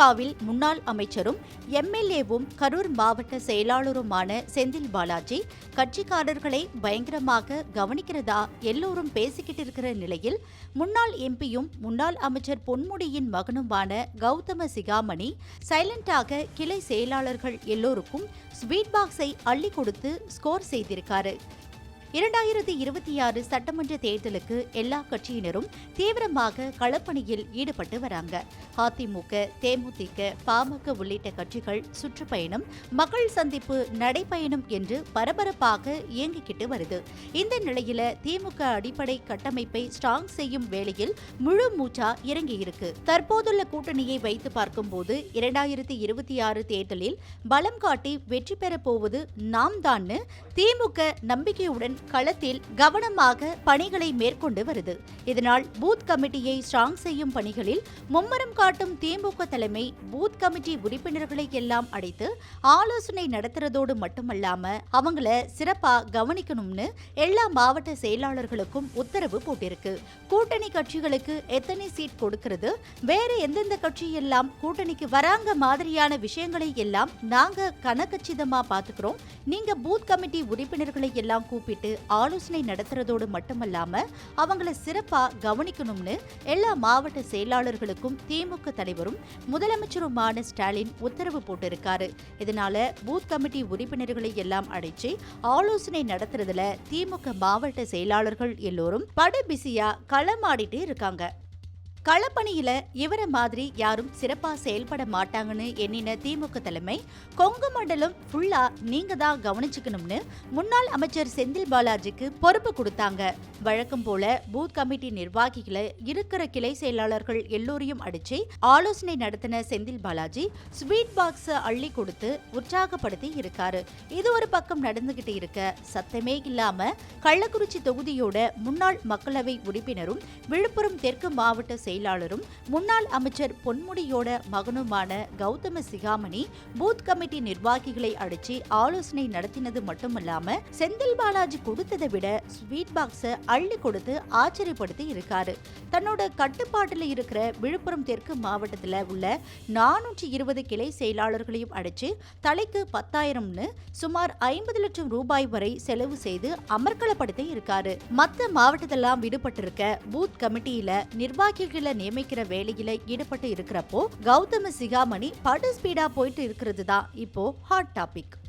திமுகவில் முன்னாள் அமைச்சரும் எம்எல்ஏவும் கரூர் மாவட்ட செயலாளருமான செந்தில் பாலாஜி கட்சிக்காரர்களை பயங்கரமாக கவனிக்கிறதா எல்லோரும் பேசிக்கிட்டு இருக்கிற நிலையில் முன்னாள் எம்பியும் முன்னாள் அமைச்சர் பொன்முடியின் மகனுமான கௌதம சிகாமணி சைலண்டாக கிளை செயலாளர்கள் எல்லோருக்கும் ஸ்வீட் பாக்ஸை அள்ளி கொடுத்து ஸ்கோர் செய்திருக்காரு. இரண்டாயிரத்தி இருபத்தி ஆறு சட்டமன்ற தேர்தலுக்கு எல்லா கட்சியினரும் தீவிரமாக களப்பணியில் ஈடுபட்டு வராங்க. அதிமுக தேமுதிக பாமக உள்ளிட்ட கட்சிகள் சுற்றுப்பயணம் மக்கள் சந்திப்பு நடைப்பயணம் என்று பரபரப்பாக இயங்கிக்கிட்டு வருது. இந்த நிலையில திமுக அடிப்படை கட்டமைப்பை ஸ்ட்ராங் செய்யும் வேளையில் முழு மூச்சா இறங்கியிருக்கு. தற்போதுள்ள கூட்டணியை வைத்து பார்க்கும்போது இரண்டாயிரத்தி இருபத்தி ஆறு தேர்தலில் பலம் காட்டி வெற்றி பெறப் போவது நாம் தான்னு திமுக நம்பிக்கையுடன் களத்தில் கவனமாக பணிகளை மேற்கொண்டு வருது. இதனால் பூத் கமிட்டியை ஸ்ட்ராங் செய்யும் பணிகளில் மும்மரம் காட்டும் திமுக தலைமை பூத் கமிட்டி உறுப்பினர்களை எல்லாம் அடைத்து ஆலோசனை நடத்துறதோடு மட்டுமல்லாம அவங்கள சிறப்பா கவனிக்கணும்னு எல்லா மாவட்ட செயலாளர்களுக்கும் உத்தரவு போட்டிருக்கு. கூட்டணி கட்சிகளுக்கு எத்தனை சீட் கொடுக்கிறது? வேற எந்தெந்த கட்சி எல்லாம் கூட்டணிக்கு வராங்க மாதிரியான விஷயங்களை எல்லாம் நாங்க கனகச்சிதமா பாத்துக்கிறோம் நீங்க பூத் கமிட்டி உறுப்பினர்களை எல்லாம் கூப்பிட்டு ஆலோசனை நடத்துறதோடு மட்டுமல்லாம அவங்கள சிறப்பா கவனிக்கணும்னு எல்லா மாவட்ட செயலாளர்களுக்கும் திமுக தலைவரும் முதலமைச்சருமான ஸ்டாலின் உத்தரவு போட்டிருக்காரு. இதனால பூத் கமிட்டி உறுப்பினர்களை எல்லாம் அடைச்சு ஆலோசனை நடத்துறதுல திமுக மாவட்ட செயலாளர்கள் எல்லோரும் படு பிஸியா களமாடிட்டு இருக்காங்க. களப்பணியில இவர மாதிரி யாரும் சிறப்பா செயல்பட மாட்டாங்கன்னு எண்ணின திமுக தலைமை கொங்கு மண்டலம் ஃபுல்லா நீங்க தான் கவனிச்சுக்கணும்னு முன்னாள் அமைச்சர் செந்தில் பாலாஜிக்கு பொறுப்பு கொடுத்தாங்க. வழக்கம் போல பூத் கமிட்டி நிர்வாகிகளை இருக்கிற கிளை செயலாளர்கள் எல்லோரையும் அடிச்சு ஆலோசனை நடத்தின செந்தில் பாலாஜி ஸ்வீட் பாக்ஸ அள்ளி கொடுத்து உற்சாகப்படுத்தி இருக்காரு. இது ஒரு பக்கம் நடந்துகிட்டு இருக்க சத்தமே இல்லாம கள்ளக்குறிச்சி தொகுதியோட முன்னாள் மக்களவை உறுப்பினரும் விழுப்புரம் தெற்கு மாவட்ட செயலாளரும் முன்னாள் அமைச்சர் பொன்முடியோட மகனுமான கௌதம சிகாமணி பூத் கமிட்டி நிர்வாகிகளை அடிச்சு ஆலோசனை நடத்தினது மட்டுமல்லாம செந்தில் பாலாஜி கொடுத்ததை விட ஸ்வீட் பாக்ஸை அள்ளி கொடுத்து ஆச்சரியப்படுத்தி இருக்காரு. தன்னோட கட்டுப்பாட்டில் இருக்கிற விழுப்புரம் தெற்கு மாவட்டத்தில் உள்ள நானூற்றி இருபது கிளை செயலாளர்களையும் அடிச்சு தலைக்கு பத்தாயிரம்னு சுமார் ஐம்பது லட்சம் ரூபாய் வரை செலவு செய்து அமர்க்களப்படுத்தி இருக்காரு. மத்த மாவட்டத்தெல்லாம் விடுபட்டிருக்க பூத் கமிட்டியில நிர்வாகிகள் நியமிக்கிற வேலையில ஈடுபட்டு இருக்கிறப்போ கௌதம சிகாமணி படு ஸ்பீடா போயிட்டு இருக்கிறது தான் இப்போ ஹாட் டாபிக்